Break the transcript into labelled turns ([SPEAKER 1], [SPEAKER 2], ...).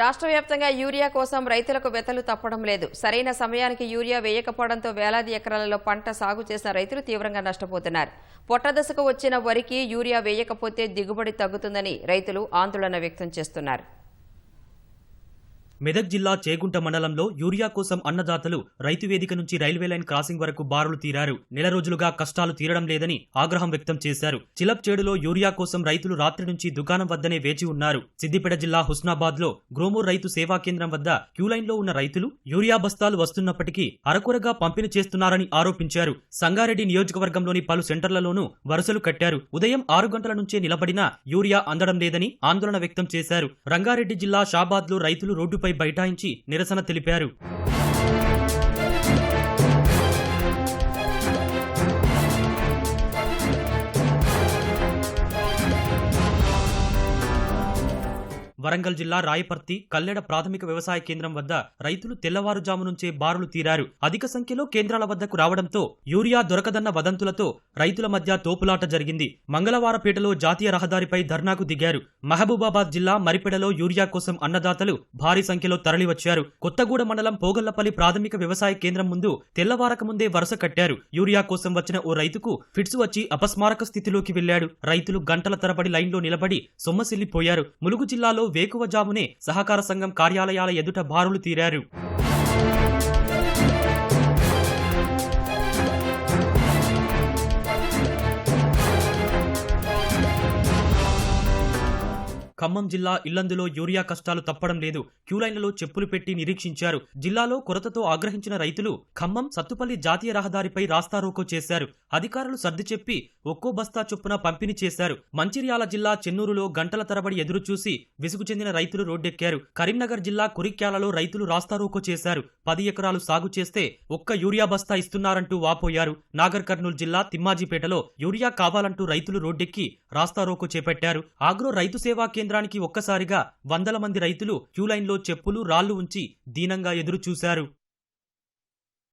[SPEAKER 1] రాష్ట్ర వ్యాప్తంగా యూరియా కోసం రైతులకు వెతలు తప్పడం లేదు. సరైన సమయానికి యూరియా వేయకపోవడంతో వేలాది ఎకరాలలో పంట సాగు చేసిన రైతులు తీవ్రంగా నష్టపోతున్నారు. పొట్టదశకు వచ్చిన వరికి యూరియా వేయకపోతే దిగుబడి తగ్గుతుందని రైతులు ఆందోళన వ్యక్తం చేస్తున్నారు.
[SPEAKER 2] మెదక్ జిల్లా చేగుంట మండలంలో యూరియా కోసం అన్నదాతలు రైతు వేదిక నుంచి రైల్వే లైన్ క్రాసింగ్ వరకు బారులు తీరారు. నెల రోజులుగా కష్టాలు తీరడం లేదని ఆగ్రహం వ్యక్తం చేశారు. చిలప్ చేడులో యూరియా కోసం రైతులు రాత్రి నుంచి దుకాణం వద్దనే వేచి ఉన్నారు. సిద్దిపేట జిల్లా హుస్నాబాద్లో గ్రోమూర్ రైతు సేవా కేంద్రం వద్ద క్యూలైన్లో ఉన్న రైతులు యూరియా బస్తాలు వస్తున్నప్పటికీ అరకొరగా పంపిణీ చేస్తున్నారని ఆరోపించారు. సంగారెడ్డి నియోజకవర్గంలోని పలు సెంటర్లలోనూ వరుసలు కట్టారు. ఉదయం ఆరు గంటల నుంచే నిలబడినా యూరియా అందడం లేదని ఆందోళన వ్యక్తం చేశారు. రంగారెడ్డి జిల్లా షాబాద్లో రైతులు రోడ్డుపై బైఠాయించి నిరసన తెలిపారు. వరంగల్ జిల్లా రాయపర్తి కల్లెడ ప్రాథమిక వ్యవసాయ కేంద్రం వద్ద రైతులు తెల్లవారుజాము నుంచే బారులు తీరారు. అధిక సంఖ్యలో కేంద్రాల వద్దకు రావడంతో యూరియా దొరకదన్న వదంతులతో రైతుల మధ్య తోపులాట జరిగింది. మంగళవారపేటలో జాతీయ రహదారిపై ధర్నాకు దిగారు. మహబూబాబాద్ జిల్లా మరిపెడలో యూరియా కోసం అన్నదాతలు భారీ సంఖ్యలో తరలివచ్చారు. కొత్తగూడ మండలం పోగళ్ళపల్లి ప్రాథమిక వ్యవసాయ కేంద్రం ముందు తెల్లవారక ముందే వరుస కట్టారు. యూరియా కోసం వచ్చిన ఓ రైతుకు ఫిట్స్ వచ్చి అపస్మారక స్థితిలోకి వెళ్ళాడు రైతులు గంటల తరబడి లైన్లో నిలబడి సొమ్మసిల్లిపోయారు. ములుగు జిల్లాలో వేకువజామునే సహకార సంఘం కార్యాలయాల ఎదుట బారులు తీరారు. ఖమ్మం జిల్లా ఇల్లందులో యూరియా కష్టాలు తప్పడం లేదు. క్యూలైన్లలో చెప్పులు పెట్టి నిరీక్షించారు. జిల్లాలో కొరతతో ఆగ్రహించిన రైతులు ఖమ్మం సత్తుపల్లి జాతీయ రహదారిపై రాస్తారోకో చేశారు. అధికారులు సర్ది చెప్పి ఒక్కో బస్తా చొప్పున పంపిణీ చేశారు. మంచిర్యాల జిల్లా చెన్నూరులో గంటల తరబడి ఎదురుచూసి విసుగు చెందిన రైతులు రోడ్డెక్కారు. కరీంనగర్ జిల్లా కురిక్యాలలో రైతులు రాస్తారోకో చేశారు. పది ఎకరాలు సాగు చేస్తే ఒక్క యూరియా బస్తా ఇస్తున్నారంటూ వాపోయారు. నాగర్ కర్నూలు జిల్లా తిమ్మాజీపేటలో యూరియా కావాలంటూ రైతులు రోడ్డెక్కి రాస్తారోకో చేపట్టారు. ఆగ్రో రైతు సేవా కేంద్రం కేంద్రానికి ఒక్కసారిగా వందల మంది రైతులు క్యూలైన్లో చెప్పులు రాళ్ళు ఉంచి దీనంగా ఎదురు చూశారు